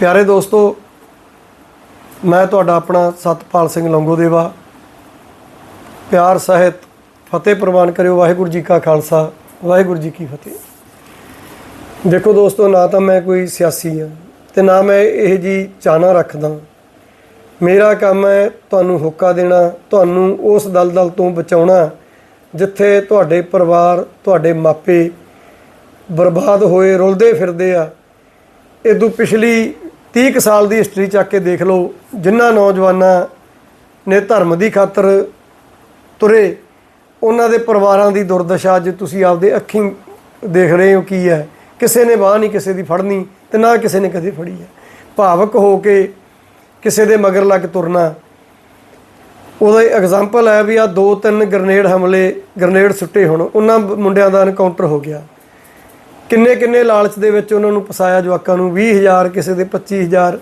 ਪਿਆਰੇ ਦੋਸਤੋ, ਮੈਂ ਤੁਹਾਡਾ ਆਪਣਾ ਸਤਪਾਲ ਸਿੰਘ ਲੰਗੋਦੇਵਾ। ਪਿਆਰ ਸਹਿਤ ਫਤਿਹ ਪ੍ਰਵਾਨ ਕਰਿਓ, ਵਾਹਿਗੁਰੂ ਜੀ ਕਾ ਖਾਲਸਾ, ਵਾਹਿਗੁਰੂ ਜੀ ਕੀ ਫਤਿਹ। ਦੇਖੋ ਦੋਸਤੋ, ਨਾ ਤਾਂ ਮੈਂ ਕੋਈ ਸਿਆਸੀ ਹਾਂ ਤੇ ਨਾ ਮੈਂ ਇਹ ਜੀ ਚਾਹਨਾ ਰੱਖਦਾ। ਮੇਰਾ ਕੰਮ ਹੈ ਤੁਹਾਨੂੰ ਹੋਕਾ ਦੇਣਾ, ਤੁਹਾਨੂੰ ਉਸ ਦਲਦਲ ਤੋਂ ਬਚਾਉਣਾ, ਜਿੱਥੇ ਤੁਹਾਡੇ ਪਰਿਵਾਰ, ਤੁਹਾਡੇ ਮਾਪੇ ਬਰਬਾਦ ਹੋਏ, ਰੁਲਦੇ ਫਿਰਦੇ ਆ। ਇਦੋਂ ਪਿਛਲੀ 30 ਕੁ ਸਾਲ ਦੀ ਹਿਸਟਰੀ ਚੱਕ ਕੇ ਦੇਖ ਲਓ ਜਿਨ੍ਹਾਂ ਨੌਜਵਾਨਾਂ ਨੇ ਧਰਮ ਦੀ ਖਾਤਰ ਤੁਰੇ, ਉਹਨਾਂ ਦੇ ਪਰਿਵਾਰਾਂ ਦੀ ਦੁਰਦਸ਼ਾ ਅੱਜ ਤੁਸੀਂ ਆਪਦੇ ਅੱਖੀਂ ਦੇਖ ਰਹੇ ਹੋ ਕੀ ਹੈ। ਕਿਸੇ ਨੇ ਬਾਹ ਨਹੀਂ, ਕਿਸੇ ਦੀ ਫੜਨੀ ਤੇ ਨਾ ਕਿਸੇ ਨੇ ਕਦੇ ਫੜੀ ਹੈ। ਭਾਵਕ ਹੋ ਕੇ ਕਿਸੇ ਦੇ ਮਗਰ ਲੱਗ ਤੁਰਨਾ। ਉਹਦਾ ਐਗਜ਼ਾਮਪਲ ਹੈ ਵੀ ਆ ਦੋ ਤਿੰਨ ਗ੍ਰਨੇਡ ਹਮਲੇ ਗ੍ਰਨੇਡ ਸੁੱਟੇ ਹੁਣ, ਉਹਨਾਂ ਮੁੰਡਿਆਂ ਦਾ ਐਨਕਾਊਂਟਰ ਹੋ ਗਿਆ। ਕਿੰਨੇ ਕਿੰਨੇ ਲਾਲਚ ਦੇ ਵਿੱਚ ਉਹਨਾਂ ਨੂੰ ਫਸਾਇਆ ਜਵਾਕਾਂ ਨੂੰ? 20000 ਕਿਸੇ ਦੇ 25000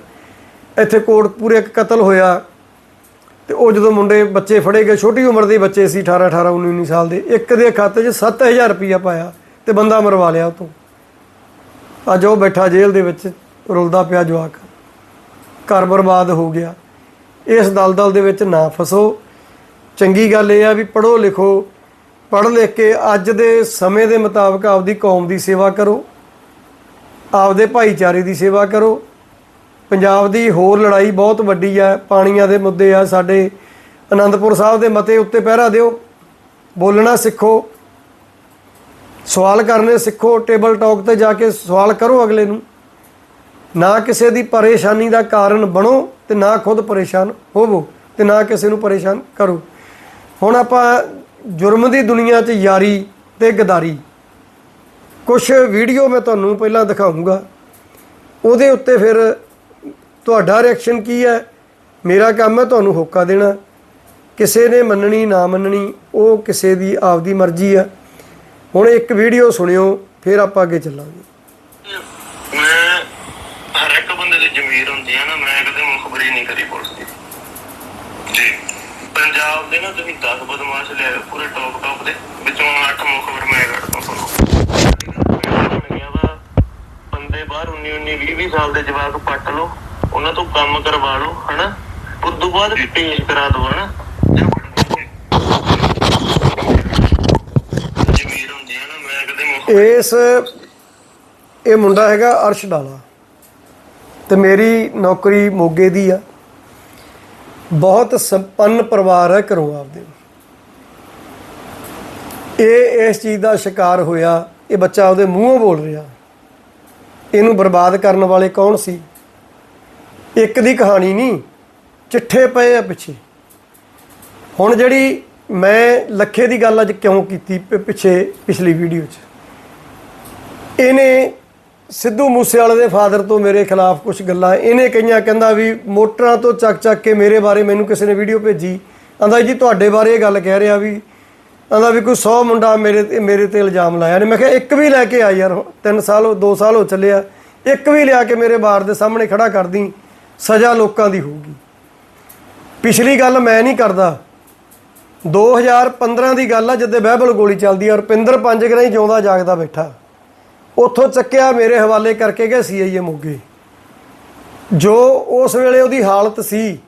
ਇੱਥੇ ਕੋਟਪੂਰੇ ਇੱਕ ਕਤਲ ਹੋਇਆ ਤੇ ਉਹ ਜਦੋਂ ਮੁੰਡੇ, ਬੱਚੇ ਫੜੇ ਗਏ, ਛੋਟੀ ਉਮਰ ਦੇ ਬੱਚੇ ਸੀ 18 18 19 19 ਸਾਲ ਦੇ, ਇੱਕ ਦੇ ਖਾਤੇ 'ਚ 7000 ਰੁਪਇਆ ਪਾਇਆ ਤੇ ਬੰਦਾ ਮਰਵਾ ਲਿਆ ਉਹ ਤੋਂ ਅੱਜ ਉਹ ਬੈਠਾ ਜੇਲ੍ਹ ਦੇ ਵਿੱਚ, ਰੁਲਦਾ ਪਿਆ ਜਵਾਕ। ਘਰ ਬਰਬਾਦ ਹੋ ਗਿਆ। ਇਸ ਦਲਦਲ ਦੇ ਵਿੱਚ ਨਾ ਫਸੋ। ਚੰਗੀ ਗੱਲ ਇਹ ਆ ਵੀ ਪੜ੍ਹੋ ਲਿਖੋ ਪੜ੍ਹ ਲਿਖ ਕੇ ਅੱਜ ਦੇ ਸਮੇਂ ਦੇ ਮੁਤਾਬਕ ਆਪਦੀ ਕੌਮ ਦੀ ਸੇਵਾ ਕਰੋ, ਆਪਦੇ ਭਾਈਚਾਰੇ ਦੀ ਸੇਵਾ ਕਰੋ। ਪੰਜਾਬ ਦੀ ਹੋਰ ਲੜਾਈ ਬਹੁਤ ਵੱਡੀ ਹੈ ਪਾਣੀਆਂ ਦੇ ਮੁੱਦੇ ਆ, ਸਾਡੇ ਅਨੰਦਪੁਰ ਸਾਹਿਬ ਦੇ ਮਤੇ ਉੱਤੇ ਪਹਿਰਾ ਦਿਓ, ਬੋਲਣਾ ਸਿੱਖੋ, ਸਵਾਲ ਕਰਨੇ ਸਿੱਖੋ, ਟੇਬਲ ਟਾਕ ਤੇ ਜਾ ਕੇ ਸਵਾਲ ਕਰੋ ਅਗਲੇ ਨੂੰ। ਨਾ ਕਿਸੇ ਦੀ ਪਰੇਸ਼ਾਨੀ ਦਾ ਕਾਰਨ ਬਣੋ ਤੇ ਨਾ ਖੁਦ ਪਰੇਸ਼ਾਨ ਹੋਵੋ ਤੇ ਨਾ ਕਿਸੇ ਨੂੰ ਪਰੇਸ਼ਾਨ ਕਰੋ। ਹੁਣ ਆਪਾਂ ਜੁਰਮ ਦੀ ਦੁਨੀਆ 'ਚ ਯਾਰੀ ਤੇ ਗਦਾਰੀ। ਕੁਝ ਵੀਡੀਓ ਮੈਂ ਤੁਹਾਨੂੰ ਪਹਿਲਾਂ ਦਿਖਾਉਂਗਾ। ਉਹਦੇ ਉੱਤੇ ਫਿਰ ਤੁਹਾਡਾ ਰਿਐਕਸ਼ਨ ਕੀ ਹੈ? ਮੇਰਾ ਕੰਮ ਹੈ ਤੁਹਾਨੂੰ ਹੋਕਾ ਦੇਣਾ। ਕਿਸੇ ਨੇ ਮੰਨਣੀ, ਨਾ ਮੰਨਣੀ, ਉਹ ਕਿਸੇ ਦੀ ਆਪਦੀ ਮਰਜ਼ੀ ਆ। ਹੁਣ ਇੱਕ ਵੀਡੀਓ ਸੁਣਿਓ, ਫਿਰ ਆਪਾਂ ਅੱਗੇ ਚੱਲਾਂਗੇ। ਮੈਂ ਹਰ ਇੱਕ ਬੰਦੇ ਦੀ ਜ਼ਮੀਰ ਹੁੰਦੀ ਹੈ ਨਾ, ਮੈਂ ਕਦੇ ਮੁਖਬਰੀ ਨਹੀਂ ਕਰੀ ਪੁਲਿਸ ਦੀ। ਜੀ। ਪੰਜਾਬ ਦੇ ਨਾ ਤੁਸੀਂ 10 ਬਦਮਾਸ਼ ਲਿਆਏ ਪੂਰੇ ਟੌਪ ਟੌਪ ਦੇ, ਵਿੱਚੋਂ 8 ਮੁਖਬਰ ਮੈਂ ਕੱਢਦਾ ਤੁਹਾਨੂੰ। ਬੰਦੇ ਬਾਹਰ 19 19 20 20 ਸਾਲ ਦੇ ਜਵਾਕ ਪੱਟ ਲਓ, ਉਹਨਾਂ ਤੋਂ ਕੰਮ ਕਰਵਾ ਲਓ, ਹਨਾ? ਉਸ ਤੋਂ ਬਾਅਦ ਪੇਸ਼ ਕਰਾ ਦਿਓ, ਹਨਾ? ਇਸ ਇਹ ਮੁੰਡਾ ਹੈਗਾ ਅਰਸ਼ ਡਾਲਾ। ਤੇ ਮੇਰੀ ਨੌਕਰੀ ਮੋਗੇ ਦੀ ਆ। ਬਹੁਤ ਸੰਪੰਨ ਪਰਿਵਾਰ ਹੈ ਘਰੋਂ ਆਪਦੇ। ਇਹ, ਇਸ ਚੀਜ਼ ਦਾ ਸ਼ਿਕਾਰ ਹੋਇਆ, ਇਹ ਬੱਚਾ ਉਹਦੇ ਮੂੰਹੋਂ ਬੋਲ ਰਿਹਾ। ਇਹਨੂੰ ਬਰਬਾਦ ਕਰਨ ਵਾਲੇ ਕੌਣ ਸੀ? ਇੱਕ ਦੀ ਕਹਾਣੀ ਨਹੀਂ, ਚਿੱਠੇ ਪਏ ਆ ਪਿੱਛੇ। ਹੁਣ ਜਿਹੜੀ ਮੈਂ ਲੱਖੇ ਦੀ ਗੱਲ ਅੱਜ ਕਿਉਂ ਕੀਤੀ ਪਿੱਛੇ, ਪਿਛਲੀ ਵੀਡੀਓ 'ਚ? ਇਹਨੇ ਸਿੱਧੂ ਮੂਸੇਵਾਲੇ ਦੇ ਫਾਦਰ ਤੋਂ ਮੇਰੇ ਖਿਲਾਫ ਕੁਝ ਗੱਲਾਂ ਇਹਨੇ ਕਈਆਂ ਕਹਿੰਦਾ ਵੀ ਮੋਟਰਾਂ ਤੋਂ ਚੱਕ ਚੱਕ ਕੇ ਮੇਰੇ ਬਾਰੇ ਮੈਨੂੰ ਕਿਸੇ ਨੇ ਵੀਡੀਓ ਭੇਜੀ। ਆਂਦਾ ਜੀ ਤੁਹਾਡੇ ਬਾਰੇ ਇਹ ਗੱਲ ਕਹਿ ਰਿਹਾ ਵੀ, ਕਹਿੰਦਾ ਵੀ ਕੋਈ 100 ਮੁੰਡਾ ਮੇਰੇ ਤੇ ਮੇਰੇ ਤੇ ਇਲਜ਼ਾਮ ਲਾਇਆ ਨੇ। ਮੈਂ ਕਿਹਾ ਇੱਕ ਵੀ ਲੈ ਕੇ ਆ ਯਾਰ 3 ਸਾਲ 2 ਸਾਲ ਹੋ ਚੱਲਿਆ ਇੱਕ ਵੀ ਲਿਆ ਕੇ ਮੇਰੇ ਬਾਰ ਦੇ ਸਾਹਮਣੇ ਖੜਾ ਕਰਦੀ ਸਜ਼ਾ ਲੋਕਾਂ ਦੀ ਹੋਊਗੀ। ਪਿਛਲੀ ਗੱਲ ਮੈਂ ਨਹੀਂ ਕਰਦਾ। 2015 ਦੀ ਗੱਲ ਆ, ਜਦੋਂ ਬਹਿਬਲ ਗੋਲੀ ਚੱਲਦੀ ਆ ਰੁਪਿੰਦਰ ਪੰਜ ਗਰਾਈ ਜਿਉਂਦਾ ਜਾਗਦਾ ਬੈਠਾ। ਉੱਥੋਂ ਚੱਕਿਆ, ਮੇਰੇ ਹਵਾਲੇ ਕਰਕੇ ਗਏ ਸੀਆਈਏ ਮੋਗੇ ਜੋ ਉਸ ਵੇਲੇ ਉਹਦੀ ਹਾਲਤ ਸੀ,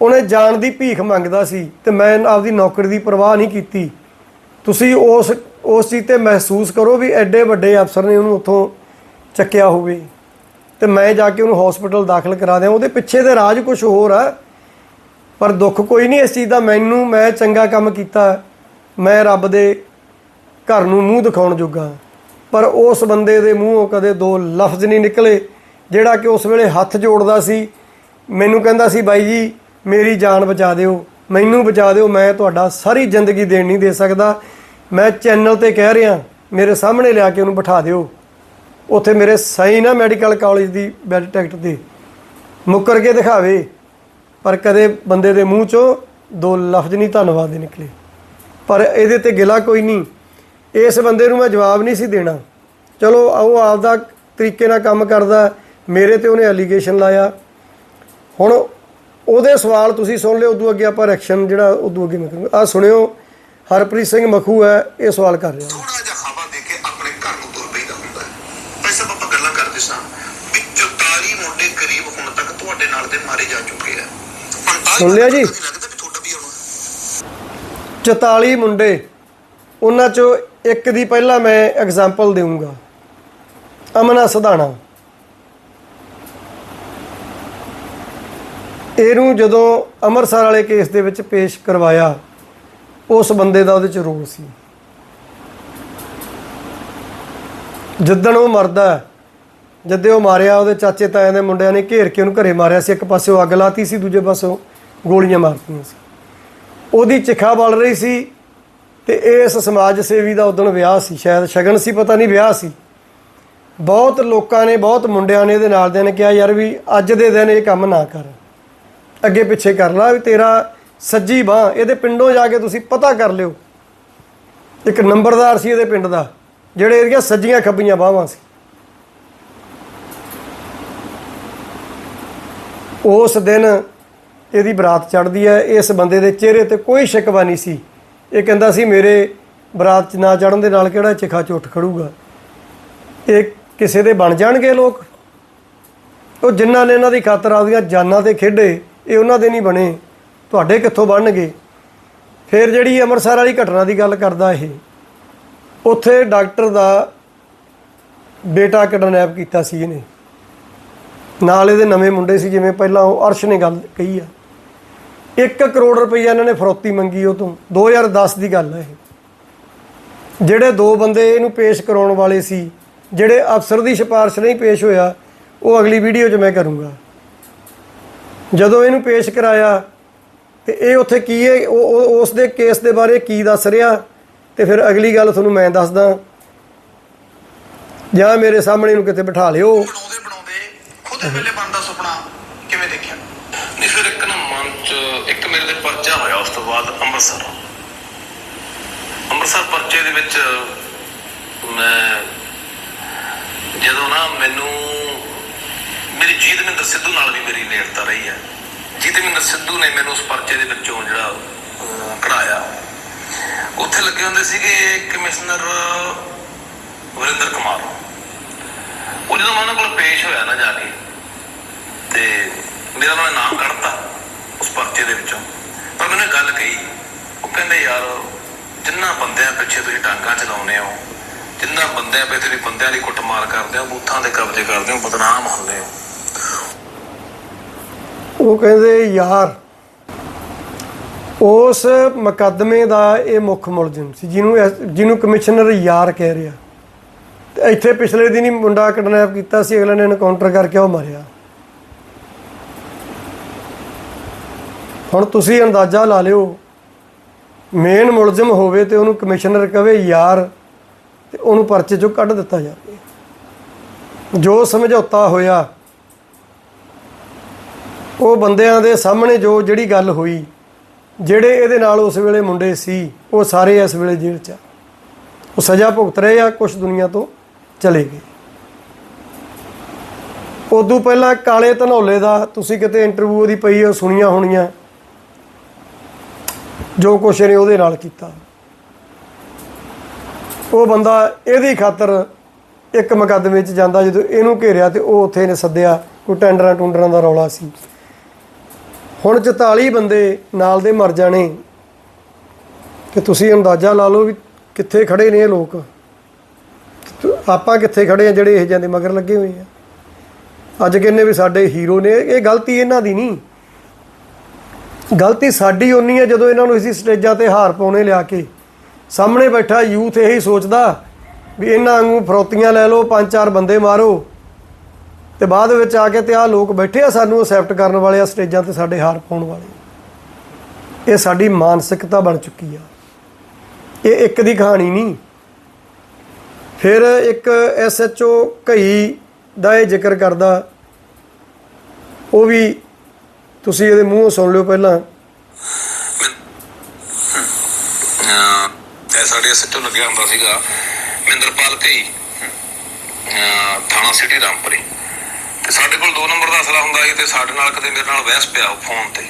ਉਹਨੇ ਜਾਣ ਦੀ ਭੀਖ ਮੰਗਦਾ ਸੀ ਤੇ ਮੈਂ ਆਪਦੀ ਨੌਕਰੀ ਦੀ ਪਰਵਾਹ ਨਹੀਂ ਕੀਤੀ। ਤੁਸੀਂ ਉਸ ਉਸ ਚੀਜ਼ ਤੇ ਮਹਿਸੂਸ ਕਰੋ ਵੀ ਐਡੇ ਵੱਡੇ ਅਫਸਰ ਨੇ ਉਹਨੂੰ ਉੱਥੋਂ ਚੱਕਿਆ ਹੋਵੇ। ਤੇ ਮੈਂ ਜਾ ਕੇ ਉਹਨੂੰ ਹਸਪੀਟਲ ਦਾਖਲ ਕਰਾ ਦਿਆਂ। ਉਹਦੇ ਪਿੱਛੇ ਦੇ ਰਾਜ ਕੁਝ ਹੋਰ ਆ, ਪਰ ਦੁੱਖ ਕੋਈ ਨਹੀਂ ਇਸ ਚੀਜ਼ ਦਾ। ਮੈਨੂੰ, ਮੈਂ ਚੰਗਾ ਕੰਮ ਕੀਤਾ। ਮੈਂ ਰੱਬ ਦੇ ਘਰ ਨੂੰ ਮੂੰਹ ਦਿਖਾਉਣ ਜੋਗਾ। ਪਰ ਉਸ ਬੰਦੇ ਦੇ ਮੂੰਹੋਂ ਕਦੇ ਦੋ ਲਫ਼ਜ਼ ਨਹੀਂ ਨਿਕਲੇ, ਜਿਹੜਾ ਕਿ ਉਸ ਵੇਲੇ ਹੱਥ ਜੋੜਦਾ ਸੀ। ਮੈਨੂੰ ਕਹਿੰਦਾ ਸੀ, ਬਾਈ ਜੀ, ਮੇਰੀ ਜਾਨ ਬਚਾ ਦਿਓ, ਮੈਨੂੰ ਬਚਾ ਦਿਓ, ਮੈਂ ਤੁਹਾਡਾ ਸਾਰੀ ਜ਼ਿੰਦਗੀ ਦੇਣ ਨਹੀਂ ਦੇ ਸਕਦਾ। ਮੈਂ ਚੈਨਲ ਤੇ ਕਹਿ ਰਿਹਾ, ਮੇਰੇ ਸਾਹਮਣੇ ਲਿਆ ਕੇ ਉਹਨੂੰ ਬਿਠਾ ਦਿਓ। ਉੱਥੇ ਮੇਰੇ ਸਹੀ ਨਾ ਮੈਡੀਕਲ ਕਾਲਜ ਦੀ ਬੈਡ ਟਿਕਟ ਤੇ ਮੁੱਕਰ ਕੇ ਦਿਖਾਵੇ, ਪਰ ਕਦੇ ਬੰਦੇ ਦੇ ਮੂੰਹ ਚੋਂ ਦੋ ਲਫ਼ਜ਼ ਨਹੀਂ ਧੰਨਵਾਦ ਦੇ ਨਿਕਲੇ। ਪਰ ਇਹਦੇ ਤੇ ਗਿਲਾ ਕੋਈ ਨਹੀਂ। ਇਸ ਬੰਦੇ ਨੂੰ ਮੈਂ ਜਵਾਬ ਨਹੀਂ ਸੀ ਦੇਣਾ। ਚਲੋ ਉਹ ਆਪਦਾ ਤਰੀਕੇ ਨਾਲ ਕੰਮ ਕਰਦਾ ਮੇਰੇ ਤੇ ਉਹਨੇ ਅਲੀਗੇਸ਼ਨ ਲਾਇਆ। ਹੁਣ ਉਹਦੇ ਸਵਾਲ ਤੁਸੀਂ ਸੁਣ ਲਿਓ ਉਦੋਂ ਅੱਗੇ ਆਪਾਂ ਰਿਐਕਸ਼ਨ ਜਿਹੜਾ ਉਦੋਂ ਅੱਗੇ ਮੈਂ ਕਰੂੰਗਾ। ਆ ਸੁਣਿਓ ਹਰਪ੍ਰੀਤ ਸਿੰਘ ਮਖੂ ਹੈ ਇਹ ਸਵਾਲ ਕਰ ਰਿਹਾ। ਥੋੜਾ ਜਿਹਾ ਹਵਾ ਦੇ ਕੇ ਆਪਣੇ ਘਰ ਨੂੰ ਤੁਰ ਪਈਦਾ ਹੁੰਦਾ ਹੈ। ਵੈਸੇ ਆਪਾਂ ਗੱਲਾਂ ਕਰਦੇ ਸਾਂ ਵੀ 44 ਮੁੰਡੇ ਕਰੀਬ ਹੁਣ ਤੱਕ ਤੁਹਾਡੇ ਨਾਲ ਦੇ ਮਾਰੇ ਜਾ ਚੁੱਕੇ ਆ। 45 ਸੁਣ ਲਿਆ ਜੀ? ਕਦੀ ਲੱਗਦਾ ਵੀ ਤੁਹਾਡਾ ਵੀ ਆਉਣਾ। 44 ਮੁੰਡੇ। ਉਹਨਾਂ ਚੋਂ ਇੱਕ ਦੀ ਪਹਿਲਾਂ ਮੈਂ ਐਗਜ਼ਾਮਪਲ ਦੇਵਾਂਗਾ ਅਮਨਾ ਸਧਾਣਾ। ਇਹਨੂੰ ਜਦੋਂ ਅੰਮ੍ਰਿਤਸਰ ਵਾਲੇ ਕੇਸ ਦੇ ਵਿੱਚ ਪੇਸ਼ ਕਰਵਾਇਆ ਉਸ ਬੰਦੇ ਦਾ ਉਹਦੇ ਚ ਰੋਲ ਸੀ। ਜਿੱਦਣ ਉਹ ਮਰਦਾ ਹੈ, ਜਦੇ ਉਹ ਮਾਰਿਆ ਉਹਦੇ ਚਾਚੇ ਤਾਇਆਂ ਦੇ ਮੁੰਡਿਆਂ ਨੇ ਘੇਰ ਕੇ ਉਹਨੂੰ ਘਰੇ ਮਾਰਿਆ ਸੀ ਇੱਕ ਪਾਸੇ ਉਹ ਅੱਗ ਲਾਤੀ ਸੀ ਦੂਜੇ ਪਾਸੋਂ ਗੋਲੀਆਂ ਮਾਰਤੀਆਂ ਸੀ। ਉਹਦੀ ਚਿਖਾ ਬਲ ਰਹੀ ਸੀ ਤੇ ਇਸ ਸਮਾਜ ਸੇਵੀ ਦਾ ਉਦੋਂ ਵਿਆਹ ਸੀ, ਸ਼ਾਇਦ ਸ਼ਗਨ ਸੀ, ਪਤਾ ਨਹੀਂ ਵਿਆਹ ਸੀ। ਬਹੁਤ ਲੋਕਾਂ ਨੇ, ਬਹੁਤ ਮੁੰਡਿਆਂ ਨੇ ਇਹਦੇ ਨਾਲ ਦੇ ਨੇ ਕਿਹਾ, ਯਾਰ ਵੀ ਅੱਜ ਦੇ ਦਿਨ ਇਹ ਕੰਮ ਨਾ ਕਰ। ਅੱਗੇ ਪਿੱਛੇ ਕਰ ਲਾ ਵੀ ਤੇਰਾ ਸੱਜੀ ਬਾਹ, ਇਹਦੇ ਪਿੰਡੋਂ ਜਾ ਕੇ ਤੁਸੀਂ ਪਤਾ ਕਰ ਲਿਓ। ਇੱਕ ਨੰਬਰਦਾਰ ਸੀ ਇਹਦੇ ਪਿੰਡ ਦਾ, ਜਿਹੜੇ ਇਹਦੀਆਂ ਸੱਜੀਆਂ ਖੱਬੀਆਂ ਬਾਹਾਂ ਸੀ। ਉਸ ਦਿਨ ਇਹਦੀ ਬਰਾਤ ਚੜਦੀ ਹੈ, ਇਸ ਬੰਦੇ ਦੇ ਚਿਹਰੇ ਤੇ ਕੋਈ ਸ਼ਿਕਵਾ ਨਹੀਂ ਸੀ। ਇਹ ਕਹਿੰਦਾ ਸੀ ਮੇਰੇ ਬਰਾਤ 'ਚ ਨਾ ਚੜਨ ਦੇ ਨਾਲ ਕਿਹੜਾ ਚਿਖਾ ਝੁੱਟ ਖੜੂਗਾ? ਇਹ ਕਿਸੇ ਦੇ ਬਣ ਜਾਣਗੇ ਲੋਕ? ਉਹ ਜਿਨ੍ਹਾਂ ਨੇ ਇਹਨਾਂ ਦੀ ਖਾਤਰ ਆਪਦੀਆਂ ਜਾਨਾਂ ਤੇ ਖੇਡੇ, ਇਹ ਉਹਨਾਂ ਦੇ ਨਹੀਂ ਬਣੇ। ਤੁਹਾਡੇ ਕਿੱਥੋਂ ਬਣਨਗੇ? ਫਿਰ ਜਿਹੜੀ ਅੰਮ੍ਰਿਤਸਰ ਵਾਲੀ ਘਟਨਾ ਦੀ ਗੱਲ ਕਰਦਾ ਇਹ। ਉੱਥੇ ਡਾਕਟਰ ਦਾ ਬੇਟਾ ਕਿਡਨੈਪ ਕੀਤਾ ਸੀ ਇਹਨੇ। ਨਾਲ ਇਹਦੇ ਨਵੇਂ ਮੁੰਡੇ ਸੀ, ਜਿਵੇਂ ਪਹਿਲਾਂ ਉਹ ਅਰਸ਼ ਨੇ ਗੱਲ ਕਹੀ ਆ। 1 ਕਰੋੜ ਰੁਪਈਆ ਇਹਨਾਂ ਨੇ ਫਰੋਤੀ ਮੰਗੀ ਉਹ ਤੋਂ। 2010 ਦੀ ਗੱਲ ਹੈ ਇਹ। ਜਿਹੜੇ ਦੋ ਬੰਦੇ ਇਹਨੂੰ ਪੇਸ਼ ਕਰਾਉਣ ਵਾਲੇ ਸੀ, ਜਿਹੜੇ ਅਫਸਰ ਦੀ ਸਿਫਾਰਿਸ਼ ਨਹੀਂ ਪੇਸ਼ ਹੋਇਆ, ਉਹ ਅਗਲੀ ਵੀਡੀਓ 'ਚ ਮੈਂ ਕਰੂੰਗਾ। ਜਦੋਂ ਇਹਨੂੰ ਪੇਸ਼ ਕਰਾਇਆ, ਤੇ ਇਹ ਉੱਥੇ ਕੀ ਹੈ, ਉਹ ਉਸ ਦੇ ਕੇਸ ਦੇ ਬਾਰੇ ਕੀ ਦੱਸ ਰਿਹਾ, ਤੇ ਫਿਰ ਅਗਲੀ ਗੱਲ ਤੁਹਾਨੂੰ ਮੈਂ ਦੱਸਦਾ। ਜਾਂ ਮੇਰੇ ਸਾਹਮਣੇ ਨੂੰ ਕਿਤੇ ਬਿਠਾ ਲਿਓ। ਬਣਾਉਂਦੇ ਬਣਾਉਂਦੇ, ਖੁਦ ਵੇਲੇ ਬਣਦਾ ਸੁਪਨਾ ਕਿਵੇਂ ਦੇਖਿਆ ਨਹੀਂ ਫਿਰ ਇੱਕ ਨਾ ਮਨ ਚ ਇੱਕ ਮੇਰੇ ਦੇ ਪਰਚਾ ਹੋਇਆ ਉਸ ਤੋਂ ਬਾਅਦ ਅੰਮ੍ਰਿਤਸਰ। ਅੰਮ੍ਰਿਤਸਰ ਪਰਚੇ ਦੇ ਵਿੱਚ ਮੈਂ ਜਦੋਂ ਨਾ ਮੈਨੂੰ, ਮੇਰੀ ਜੀਤਮਿੰਦਰ ਸਿੱਧੂ ਨਾਲ ਵੀ ਮੇਰੀ ਨੇੜਤਾ ਰਹੀ ਹੈ। ਜੀਤਮਿੰਦਰ ਸਿੱਧੂ ਨੇ ਮੈਨੂੰ ਉਸ ਪਰਚੇ ਦੇ ਵਿੱਚੋਂ ਜਿਹੜਾ ਕਢਾਇਆ। ਉੱਥੇ ਲੱਗੇ ਹੁੰਦੇ ਸੀਗੇ ਕਮਿਸ਼ਨਰ ਵਰਿੰਦਰ ਕੁਮਾਰ। ਉਹ ਜਦੋਂ ਮੈਂ ਉਹਨਾਂ ਕੋਲ ਪੇਸ਼ ਹੋਇਆ ਨਾ ਜਾ ਕੇ, ਤੇ ਮੇਰਾ ਉਹਨਾਂ ਨੇ ਨਾਮ ਕੱਢਤਾ। ਪਰਚੇ ਦੇ ਵਿੱਚੋਂ। ਪਰ ਮੈਨੂੰ ਗੱਲ ਕਹੀ। ਉਹ ਕਹਿੰਦੇ, ਯਾਰ, ਜਿੰਨਾ ਬੰਦਿਆਂ ਪਿੱਛੇ ਤੁਸੀਂ ਟਾਂਗਾ ਚਲਾਉਂਦੇ ਹੋ, ਜਿੰਨਾ ਬੰਦਿਆਂ ਪਿੱਛੇ ਤੁਸੀਂ ਬੰਦਿਆਂ ਦੀ ਕੁੱਟਮਾਰ ਕਰਦੇ ਹੋ, ਬੂਥਾਂ ਦੇ ਕਬਜ਼ੇ ਕਰਦੇ ਹੋ, ਬਦਨਾਮ ਹੁੰਦੇ ਹੋ। ਉਹ ਕਹਿੰਦੇ, ਯਾਰ, ਉਸ ਮੁਕੱਦਮੇ ਦਾ ਇਹ ਮੁੱਖ ਮੁਲਜ਼ਮ ਸੀ, ਜਿਹਨੂੰ ਜਿਹਨੂੰ ਕਮਿਸ਼ਨਰ ਯਾਰ ਕਹਿ ਰਿਹਾ। ਇੱਥੇ ਪਿਛਲੇ ਦਿਨ ਹੀ ਮੁੰਡਾ ਕਿਡਨੈਪ ਕੀਤਾ ਸੀ, ਅਗਲੇ ਨੇ ਐਨਕਾਊਂਟਰ ਕਰਕੇ ਉਹ ਮਰਿਆ। ਹੁਣ ਤੁਸੀਂ ਅੰਦਾਜ਼ਾ ਲਾ ਲਿਓ ਮੇਨ ਮੁਲਜ਼ਮ ਹੋਵੇ ਤੇ ਉਹਨੂੰ ਕਮਿਸ਼ਨਰ ਕਵੇ ਯਾਰ, ਤੇ ਉਹਨੂੰ ਪਰਚੇ ਚੋਂ ਕੱਢ ਦਿੱਤਾ ਜਾਵੇ। ਜੋ ਸਮਝੌਤਾ ਹੋਇਆ, ਉਹ ਬੰਦਿਆਂ ਦੇ ਸਾਹਮਣੇ ਜੋ ਜਿਹੜੀ ਗੱਲ ਹੋਈ, ਜਿਹੜੇ ਇਹਦੇ ਨਾਲ ਉਸ ਵੇਲੇ ਮੁੰਡੇ ਸੀ, ਉਹ ਸਾਰੇ ਇਸ ਵੇਲੇ ਜੇਲ੍ਹ 'ਚ ਆ। ਉਹ ਸਜ਼ਾ ਭੁਗਤ ਰਹੇ ਆ ਕੁਝ ਦੁਨੀਆ ਤੋਂ ਚਲੇ ਗਏ। ਉਦੋਂ ਪਹਿਲਾਂ ਕਾਲੇ ਧਨੌਲੇ ਦਾ ਤੁਸੀਂ ਕਿਤੇ ਇੰਟਰਵਿਊ ਉਹਦੀ ਪਈ ਉਹ ਸੁਣੀਆਂ ਹੋਣੀਆਂ। ਜੋ ਕੁਛ ਨੇ ਉਹਦੇ ਨਾਲ ਕੀਤਾ। ਉਹ ਬੰਦਾ ਇਹਦੀ ਖਾਤਰ ਇੱਕ ਮੁਕੱਦਮੇ 'ਚ ਜਾਂਦਾ ਜਦੋਂ ਇਹਨੂੰ ਘੇਰਿਆ ਤੇ ਉਹ ਉੱਥੇ ਨੇ ਸੱਦਿਆ, ਕੋਈ ਟੈਂਡਰਾਂ ਟੁੰਡਰਾਂ ਦਾ ਰੌਲਾ ਸੀ। ਹੁਣ 44 ਬੰਦੇ ਨਾਲ ਦੇ ਮਰ ਜਾਣੇ। ਕਿ ਤੁਸੀਂ ਅੰਦਾਜ਼ਾ ਲਾ ਲਓ ਵੀ ਕਿੱਥੇ ਖੜੇ ਨੇ ਇਹ ਲੋਕ। ਆਪਾਂ ਕਿੱਥੇ ਖੜੇ ਆ ਜਿਹੜੇ ਇਹ ਜਾਂਦੇ ਮਗਰ ਲੱਗੇ ਹੋਏ ਆ। ਅੱਜ ਕਹਿੰਦੇ ਵੀ ਸਾਡੇ ਹੀਰੋ ਨੇ, ਇਹ ਗਲਤੀ ਇਹਨਾਂ ਦੀ ਨਹੀਂ। ਗਲਤੀ ਸਾਡੀ ਓਨੀ ਹੈ ਜਦੋਂ ਇਹਨਾਂ ਨੂੰ ਅਸੀਂ ਸਟੇਜਾਂ ਤੇ ਹਾਰ ਪਾਉਣੇ ਲਿਆ ਕੇ। ਸਾਹਮਣੇ ਬੈਠਾ ਯੂਥ ਇਹੀ ਸੋਚਦਾ ਵੀ ਇਹਨਾਂ ਵਾਂਗੂ ਫਰੋਤੀਆਂ ਲੈ ਲਓ, ਪੰਜ ਚਾਰ ਬੰਦੇ ਮਾਰੋ। ਤੇ ਬਾਅਦ ਵਿੱਚ ਆ ਕੇ ਤੇ ਆ ਲੋਕ ਬੈਠੇ ਆ ਸਾਨੂੰ ਅਸੈਪਟ ਕਰਨ ਵਾਲੇ ਆ, ਸਟੇਜਾਂ ਤੇ ਸਾਡੇ ਹਾਰ ਪਾਉਣ ਵਾਲੇ। ਇਹ ਸਾਡੀ ਮਾਨਸਿਕਤਾ ਬਣ ਚੁੱਕੀ ਆ। ਇਹ ਇੱਕ ਦੀ ਕਹਾਣੀ ਨਹੀਂ। ਫਿਰ ਇੱਕ ਐਸਐਚਓ ਘਈ ਦਾ ਇਹ ਜ਼ਿਕਰ ਕਰਦਾ, ਉਹ ਵੀ ਤੁਸੀਂ ਇਹਦੇ ਮੂੰਹੋਂ ਸੁਣ ਲਿਓ ਪਹਿਲਾਂ। ਇਹ ਸਾਡੇ ਸੱਚੋ ਲੱਗਿਆ ਹੁੰਦਾ ਸੀਗਾ ਮਹਿੰਦਰਪਾਲ ਕਈ ਥਾਣਾ ਸਿਟੀ ਰਾਮਪੁਰੀ। ਤੇ ਸਾਡੇ ਕੋਲ ਦੋ ਨੰਬਰ ਦਾ ਅਸਲਾ ਹੁੰਦਾ ਸੀ ਤੇ ਸਾਡੇ ਨਾਲ ਕਦੇ ਮੇਰੇ ਨਾਲ ਬਹਿਸ ਪਿਆ ਫੋਨ ਤੇ।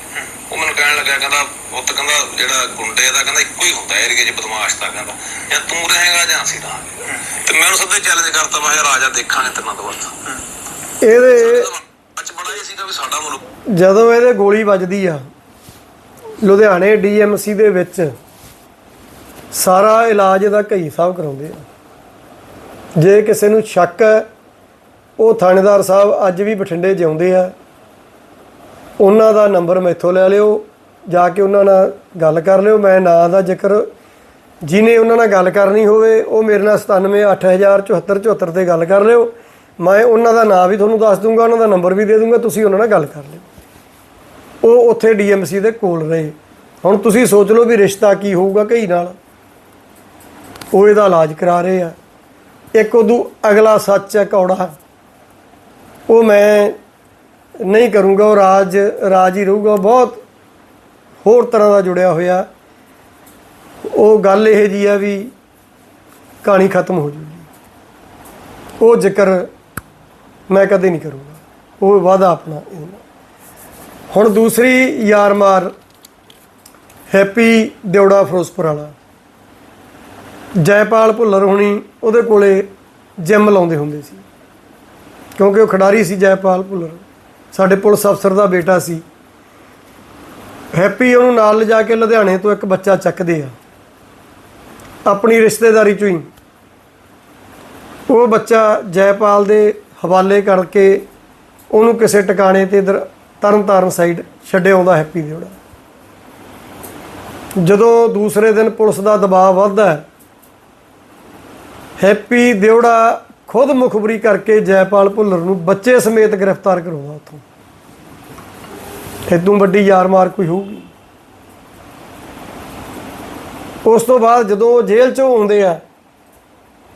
ਉਹ ਮੈਨੂੰ ਕਹਿਣ ਲੱਗਾ ਕਹਿੰਦਾ ਉਹ ਤਾਂ ਕਹਿੰਦਾ ਜਿਹੜਾ ਗੁੰਡੇ ਦਾ ਕਹਿੰਦਾ ਇੱਕੋ ਹੀ ਹੁੰਦਾ ਏਰੀਏ 'ਚ ਬਦਮਾਸ਼ ਦਾ ਕਹਿੰਦਾ। ਜਾਂ ਤੂੰ ਰਹੇਗਾ ਜਾਂ ਅਸੀਂ ਰਹਾਂਗੇ। ਤੇ ਮੈਂ ਉਹਨੂੰ ਸਿੱਧੇ ਚੈਲੰਜ ਕਰਤਾ ਮੈਂ ਰਾਜਾ ਦੇਖਾਂਗੇ ਤੇਰੇ ਨਾਲ ਤੋਂ ਵੱਧ ਇਹਦੇ ਅੱਜ ਅਸਲਾਮ ਜਦੋਂ ਇਹਦੇ ਗੋਲੀ ਵੱਜਦੀ ਆ, ਲੁਧਿਆਣੇ ਡੀਐਮਸੀ ਦੇ ਵਿੱਚ ਸਾਰਾ ਇਲਾਜ ਇਹਦਾ ਕਈ ਸਾਹਿਬ ਕਰਾਉਂਦੇ ਆ। ਜੇ ਕਿਸੇ ਨੂੰ ਸ਼ੱਕ ਹੈ, ਉਹ ਥਾਣੇਦਾਰ ਸਾਹਿਬ ਅੱਜ ਵੀ ਬਠਿੰਡੇ ਜਿਉਂਦੇ ਆ। ਉਹਨਾਂ ਦਾ ਨੰਬਰ ਮੈਥੋਂ ਲੈ ਲਿਓ, ਜਾ ਕੇ ਉਹਨਾਂ ਨਾਲ ਗੱਲ ਕਰ ਲਿਓ। ਮੈਂ ਨਾਂ ਦਾ ਜ਼ਿਕਰ, ਜਿਹਨੇ ਉਹਨਾਂ ਨਾਲ ਗੱਲ ਕਰਨੀ ਹੋਵੇ, ਉਹ ਮੇਰੇ ਨਾਲ 97 8074 74 ਤੇ ਗੱਲ ਕਰ ਲਿਓ। ਮੈਂ ਉਹਨਾਂ ਦਾ ਨਾਂ ਵੀ ਤੁਹਾਨੂੰ ਦੱਸ ਦੂੰਗਾ, ਉਹਨਾਂ ਦਾ ਨੰਬਰ ਵੀ ਦੇ ਦੂੰਗਾ, ਤੁਸੀਂ ਉਹਨਾਂ ਨਾਲ ਗੱਲ ਕਰ ਲਿਓ। ਉਹ ਉੱਥੇ ਡੀਐਮਸੀ ਦੇ ਕੋਲ ਰਹੇ। ਹੁਣ ਤੁਸੀਂ ਸੋਚ ਲਓ ਵੀ ਰਿਸ਼ਤਾ ਕੀ ਹੋਊਗਾ ਕਈ ਨਾਲ। ਉਹ ਇਹਦਾ ਇਲਾਜ ਕਰਾ ਰਹੇ ਆ। ਇੱਕ ਉਦੋਂ ਅਗਲਾ ਸੱਚ ਹੈ ਕੌੜਾ। ਉਹ ਮੈਂ ਨਹੀਂ ਕਰੂੰਗਾ, ਉਹ ਰਾਜ ਰਾਜ ਹੀ ਰਹੂਗਾ। ਬਹੁਤ ਹੋਰ ਤਰ੍ਹਾਂ ਦਾ ਜੁੜਿਆ ਹੋਇਆ। ਉਹ ਗੱਲ ਇਹ ਜੀ ਆ ਵੀ ਕਹਾਣੀ ਖਤਮ ਹੋ ਜੂਗੀ। ਉਹ ਜ਼ਿਕਰ ਮੈਂ ਕਦੇ ਨਹੀਂ ਕਰੂੰਗਾ। ਉਹ ਵਾਦਾ ਆਪਣਾ ਇਹਦੇ। ਹੁਣ ਦੂਸਰੀ ਯਾਰ ਮਾਰ ਹੈਪੀ ਦਿਉੜਾ ਫਿਰੋਜ਼ਪੁਰ ਵਾਲਾ। ਜੈਪਾਲ ਭੁੱਲਰ ਹੁਣੀ ਉਹਦੇ ਕੋਲੇ ਜਿਮ ਲਾਉਂਦੇ ਹੁੰਦੇ ਸੀ। ਕਿਉਂਕਿ ਉਹ ਖਿਡਾਰੀ ਸੀ ਜੈਪਾਲ ਭੁੱਲਰ। ਸਾਡੇ ਪੁਲਿਸ ਅਫਸਰ ਦਾ ਬੇਟਾ ਸੀ। ਹੈਪੀ ਉਹਨੂੰ ਨਾਲ ਲਿਜਾ ਕੇ ਲੁਧਿਆਣੇ ਤੋਂ ਇੱਕ ਬੱਚਾ ਚੱਕਦੇ ਆ। ਆਪਣੀ ਰਿਸ਼ਤੇਦਾਰੀ ਚੋਂ ਹੀ। ਉਹ ਬੱਚਾ ਜੈਪਾਲ ਦੇ ਹਵਾਲੇ ਕਰਕੇ ਉਹਨੂੰ ਕਿਸੇ ਟਿਕਾਣੇ ਤੇ ਇਧਰ ਤਰਨਤਾਰਨ ਸਾਈਡ ਛੱਡਿਆ ਆਉਂਦਾ ਹੈਪੀ ਦਿਓੜਾ। ਜਦੋਂ ਦੂਸਰੇ ਦਿਨ ਪੁਲਿਸ ਦਾ ਦਬਾਅ ਵੱਧਦਾ ਹੈਪੀ ਦਿਓੜਾ ਖੁਦ ਮੁਖਬਰੀ ਕਰਕੇ ਜੈਪਾਲ ਭੁੱਲਰ ਨੂੰ ਬੱਚੇ ਸਮੇਤ ਗ੍ਰਿਫਤਾਰ ਕਰਵਾਉਂਦਾ ਉੱਥੋਂ। ਇਦੋਂ ਵੱਡੀ ਯਾਰ ਮਾਰ ਕੋਈ ਹੋਊਗੀ। ਉਸ ਤੋਂ ਬਾਅਦ ਜਦੋਂ ਉਹ ਜੇਲ੍ਹ ਚੋਂ ਆਉਂਦੇ ਆ,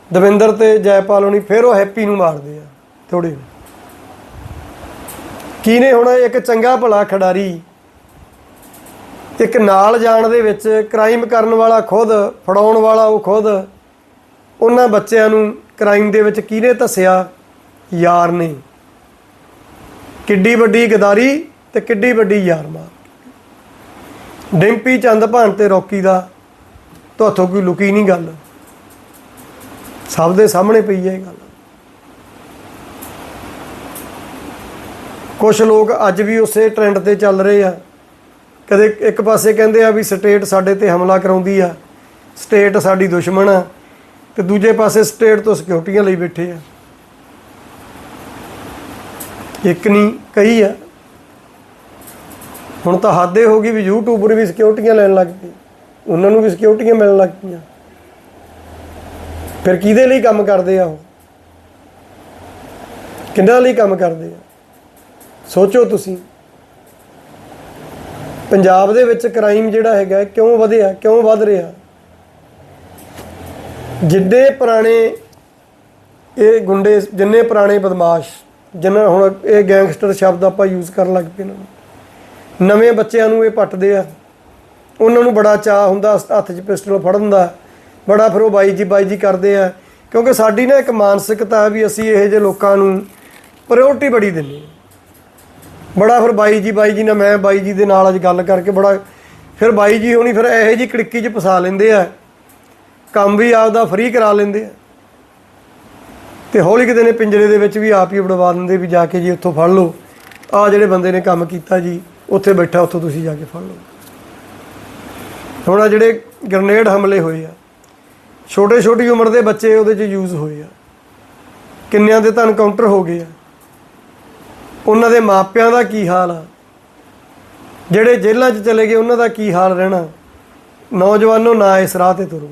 ਦਵਿੰਦਰ ਤੇ ਜੈਪਾਲ ਹੋਣੀ, ਫਿਰ ਉਹ ਹੈਪੀ ਨੂੰ ਮਾਰਦੇ ਆ। ਥੋੜੇ ਕਿਨੇ ਹੁਣ ਇੱਕ ਚੰਗਾ ਭਲਾ ਖਿਡਾਰੀ? ਇੱਕ ਨਾਲ ਜਾਣ ਦੇ ਵਿੱਚ ਕ੍ਰਾਈਮ ਕਰਨ ਵਾਲਾ ਖੁਦ, ਫੜਾਉਣ ਵਾਲਾ ਉਹ ਖੁਦ। ਉਹਨਾਂ ਬੱਚਿਆਂ ਨੂੰ ਕ੍ਰਾਈਮ ਦੇ ਵਿੱਚ ਕਿਹਨੇ ਧੱਸਿਆ? ਯਾਰ ਨੇ। ਕਿੱਡੀ ਵੱਡੀ ਗਦਾਰੀ ਤੇ ਕਿੱਡੀ ਵੱਡੀ ਯਾਰ ਮਾਰ। ਡਿੰਪੀ ਚੰਦ ਭਾਨ ਤੇ ਰੌਕੀ ਦਾ ਤੁਹਾਥੋਂ ਕੋਈ ਲੁਕੀ ਨਹੀਂ ਗੱਲ। ਸਭ ਦੇ ਸਾਹਮਣੇ ਪਈ ਹੈ ਇਹ ਗੱਲ। ਕੁਝ ਲੋਕ ਅੱਜ ਵੀ ਉਸੇ ਟ੍ਰੈਂਡ ਤੇ ਚੱਲ ਰਹੇ ਆ। ਕਦੇ ਇੱਕ ਪਾਸੇ ਕਹਿੰਦੇ ਆ ਵੀ ਸਟੇਟ ਸਾਡੇ ਤੇ ਹਮਲਾ ਕਰਾਉਂਦੀ ਆ ਸਟੇਟ ਸਾਡੀ ਦੁਸ਼ਮਣ ਆ, ਤੇ ਦੂਜੇ ਪਾਸੇ ਸਟੇਟ ਤੋਂ ਸਿਕਿਉਰਟੀਆਂ ਲਈ ਬੈਠੇ ਆ। ਇੱਕ ਨਹੀਂ ਕਈ ਆ। ਹੁਣ ਤਾਂ ਹੱਦੇ ਹੋ ਗਈ ਵੀ ਯੂਟਿਊਬਰ ਵੀ ਸਿਕਿਉਰਟੀਆਂ ਲੈਣ ਲੱਗ ਪਏ ਉਹਨਾਂ ਨੂੰ ਵੀ ਸਿਕਿਉਰਟੀਆਂ ਮਿਲਣ ਲੱਗ ਪਈਆਂ। ਫਿਰ ਕਿਹਦੇ ਲਈ ਕੰਮ ਕਰਦੇ ਆ ਉਹ? ਕਿੰਨਾਂ ਲਈ ਕੰਮ ਕਰਦੇ ਆ? ਸੋਚੋ ਤੁਸੀਂ। ਪੰਜਾਬ ਦੇ ਵਿੱਚ ਕ੍ਰਾਈਮ ਜਿਹੜਾ ਹੈਗਾ ਕਿਉਂ ਵਧਿਆ, ਕਿਉਂ ਵੱਧ ਰਿਹਾ? ਜਿੰਨੇ ਪੁਰਾਣੇ ਇਹ ਗੁੰਡੇ, ਜਿੰਨੇ ਪੁਰਾਣੇ ਬਦਮਾਸ਼ ਜਿਨ੍ਹਾਂ ਹੁਣ ਇਹ ਗੈਂਗਸਟਰ ਸ਼ਬਦ ਆਪਾਂ ਯੂਜ਼ ਕਰਨ ਲੱਗ ਪਏ ਇਹਨਾਂ ਨਵੇਂ ਬੱਚਿਆਂ ਨੂੰ ਇਹ ਪੱਟਦੇ ਆ। ਉਹਨਾਂ ਨੂੰ ਬੜਾ ਚਾਹ ਹੁੰਦਾ, ਹੱਥ 'ਚ ਪਿਸਟਲ ਫੜਨ ਦਾ। ਬੜਾ ਫਿਰ ਉਹ ਬਾਈ ਜੀ ਬਾਈ ਜੀ ਕਰਦੇ ਆ। ਕਿਉਂਕਿ ਸਾਡੀ ਨਾ ਇੱਕ ਮਾਨਸਿਕਤਾ ਵੀ ਅਸੀਂ ਇਹੋ ਜਿਹੇ ਲੋਕਾਂ ਨੂੰ ਪ੍ਰਾਇੋਰਟੀ ਬੜੀ ਦਿੰਦੇ ਹਾਂ ਬੜਾ ਫਿਰ ਬਾਈ ਜੀ ਬਾਈ ਜੀ ਨਾਲ ਮੈਂ ਬਾਈ ਜੀ ਦੇ ਨਾਲ ਅੱਜ ਗੱਲ ਕਰਕੇ ਬੜਾ ਫਿਰ ਬਾਈ ਜੀ ਹੋਣੀ ਫਿਰ ਇਹੋ ਜੀ ਕੜਿੱਕੀ 'ਚ ਫਸਾ ਲੈਂਦੇ ਆ। ਕੰਮ ਵੀ ਆਪਦਾ ਫ੍ਰੀ ਕਰਾ ਲੈਂਦੇ ਆ। ਤੇ ਹੌਲੀ ਕਿਤੇ ਨੇ ਪਿੰਜਰੇ ਦੇ ਵਿੱਚ ਵੀ ਆਪ ਹੀ ਵੜਵਾ ਦਿੰਦੇ ਵੀ ਜਾ ਕੇ ਜੀ ਉੱਥੋਂ ਫੜ ਲਓ। ਆ ਜਿਹੜੇ ਬੰਦੇ ਨੇ ਕੰਮ ਕੀਤਾ ਜੀ, ਉੱਥੇ ਬੈਠਾ, ਉੱਥੋਂ ਤੁਸੀਂ ਜਾ ਕੇ ਫੜ ਲਓ। ਹੁਣ ਜਿਹੜੇ ਗ੍ਰਨੇਡ ਹਮਲੇ ਹੋਏ ਆ ਛੋਟੇ ਛੋਟੀ ਉਮਰ ਦੇ ਬੱਚੇ ਉਹਦੇ 'ਚ ਯੂਜ਼ ਹੋਏ ਆ। ਕਿੰਨਿਆਂ ਦੇ ਤਾਂ ਐਨਕਾਊਂਟਰ ਹੋ ਗਏ ਆ। ਉਹਨਾਂ ਦੇ ਮਾਪਿਆਂ ਦਾ ਕੀ ਹਾਲ ਆ? ਜਿਹੜੇ ਜੇਲ੍ਹਾਂ 'ਚ ਚਲੇ ਗਏ, ਉਹਨਾਂ ਦਾ ਕੀ ਹਾਲ ਰਹਿਣਾ? ਨੌਜਵਾਨੋ ਨਾ ਇਸ ਰਾਹ ਤੇ ਤੁਰੋ।